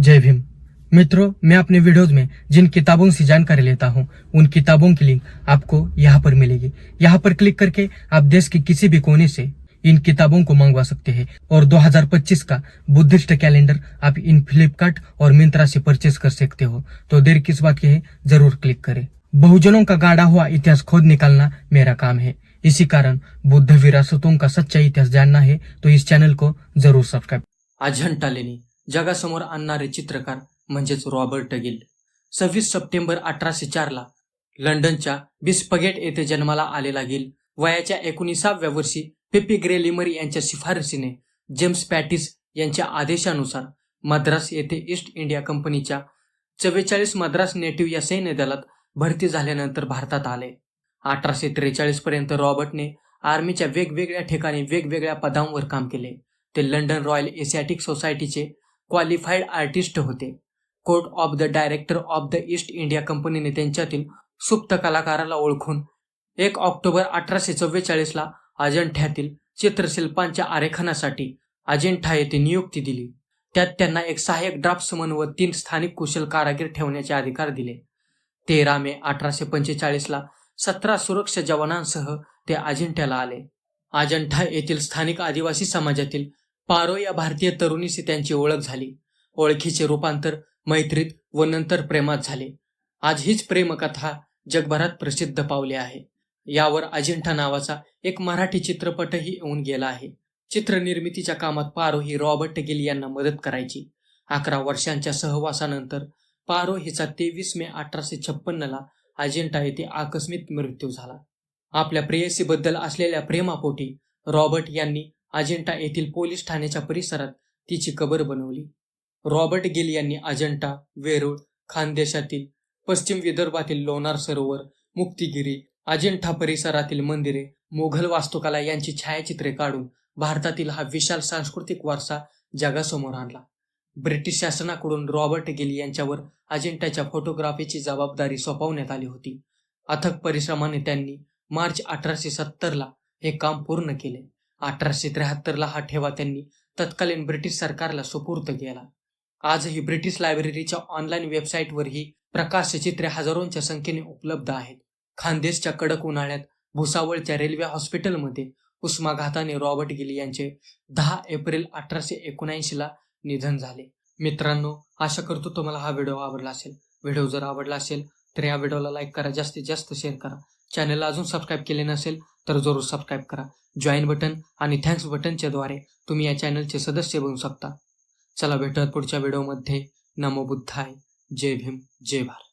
जय भीम। मित्रों, मैं अपने वीडियोज़ में जिन किताबों से जानकारी लेता हूँ, उन किताबों की लिंक आपको यहाँ पर मिलेगी। यहाँ पर क्लिक करके आप देश के किसी भी कोने से इन किताबों को मंगवा सकते हैं और 2025 का बुद्धिस्ट कैलेंडर आप इन फ्लिपकार्ट और मिंत्रा से परचेज कर सकते हो। तो देर किस बात की है? ज़रूर क्लिक करें। बहुजनों का गाढ़ा हुआ इतिहास खोद निकालना मेरा काम है। इसी कारण बुद्ध विरासतों का सच्चा इतिहास जानना है तो इस चैनल को ज़रूर सब्सक्राइब अजंठा लेणी जगासमोर आणणारे चित्रकार म्हणजेच रॉबर्ट टगिल सव्वीस सप्टेंबर अठराशे चारला लंडनच्या बिस्पगेट येथे जन्माला आलेला गिल वयाच्या एकोणीसाव्या वर्षी पिपी ग्रे लिमरी यांच्या शिफारसीने जेम्स पॅटिस यांच्या आदेशानुसार मद्रास येथे ईस्ट इंडिया कंपनीच्या चव्वेचाळीस मद्रास नेटिव्ह या सैन्य दलात भरती झाल्यानंतर भारतात आले. अठराशे त्रेचाळीस पर्यंत रॉबर्टने आर्मीच्या वेगवेगळ्या ठिकाणी वेगवेगळ्या पदांवर काम केले. ते लंडन रॉयल एशियाटिक सोसायटीचे क्वालिफाईड आर्टिस्ट होते. Court of the director of the East India कंपनीने त्यांच्यातील सुप्त कलाकाराला ओळखून एक ऑक्टोबर अठराशे चव्वेचाळीसला अजंठ्यातील चित्रशिल्पांच्या आरेखनासाठी अजिंठा येथे नियुक्ती दिली. त्यात त्यांना एक सहाय्यक ड्राफ्ट्समन व तीन स्थानिक कुशल कारागीर ठेवण्याचे अधिकार दिले. तेरा मे अठराशे पंचेचाळीसला सतरा सुरक्षा जवानांसह ते अजिंठ्याला आले. अजंठा येथील स्थानिक आदिवासी समाजातील पारो या भारतीय तरुणीशी त्यांची ओळख झाली. ओळखीचे रूपांतर मैत्रीत व नंतर प्रेमात झाले. आज हीच प्रेमकथा जगभरात प्रसिद्ध पावली आहे. यावर अजिंठा नावाचा एक मराठी चित्रपटही येऊन गेला आहे. चित्रनिर्मितीच्या कामात पारो ही रॉबर्ट गिल यांना मदत करायची. अकरा वर्षांच्या सहवासानंतर पारो हिचा तेवीस मे अठराशे छप्पन्नला अजिंठा येथे आकस्मिक मृत्यू झाला. आपल्या प्रेयसीबद्दल असलेल्या प्रेमापोटी रॉबर्ट यांनी अजिंठा येथील पोलीस ठाण्याच्या परिसरात तिची कबर बनवली. रॉबर्ट गिल यांनी अजंठा वेरूळ खानदेशातील पश्चिम विदर्भातील लोणार सरोवर मुक्तिगिरी अजिंठा परिसरातील मंदिरे मोघल वास्तुकला यांची छायाचित्रे काढून भारतातील हा विशाल सांस्कृतिक वारसा जगासमोर आणला. ब्रिटिश शासनाकडून रॉबर्ट गिल यांच्यावर अजिंठ्याच्या फोटोग्राफीची जबाबदारी सोपवण्यात आली होती. अथक परिश्रमाने त्यांनी मार्च अठराशे सत्तरला हे काम पूर्ण केले. अठराशे त्र्याहत्तरला हा ठेवा त्यांनी. तत्कालीन ब्रिटिश सरकारला सुपूर्त केला. आजही ब्रिटिश लायब्ररीच्या ऑनलाईन वेबसाईटवरही प्रकाशचित्रे हजारोंच्या संख्येने उपलब्ध आहेत. खानदेशच्या कडक उन्हाळ्यात भुसावळच्या रेल्वे हॉस्पिटलमध्ये उष्माघाताने रॉबर्ट गिल यांचे दहा एप्रिल अठराशे एकोणऐंशीला निधन झाले. मित्रांनो आशा करतो तुम्हाला हा व्हिडिओ आवडला असेल. व्हिडिओ जर आवडला असेल तर या व्हिडिओला लाईक करा जास्तीत जास्त शेअर करा. चॅनलला अजून सबस्क्राईब केले नसेल तर जरूर सबस्क्राईब करा. जॉईन बटन आणि थँक्स बटनच्या द्वारे तुम्ही या चॅनलचे सदस्य बनू शकता. चला भेटत पुढच्या व्हिडिओमध्ये नमो बुद्धाय. जय भीम. जय भारत.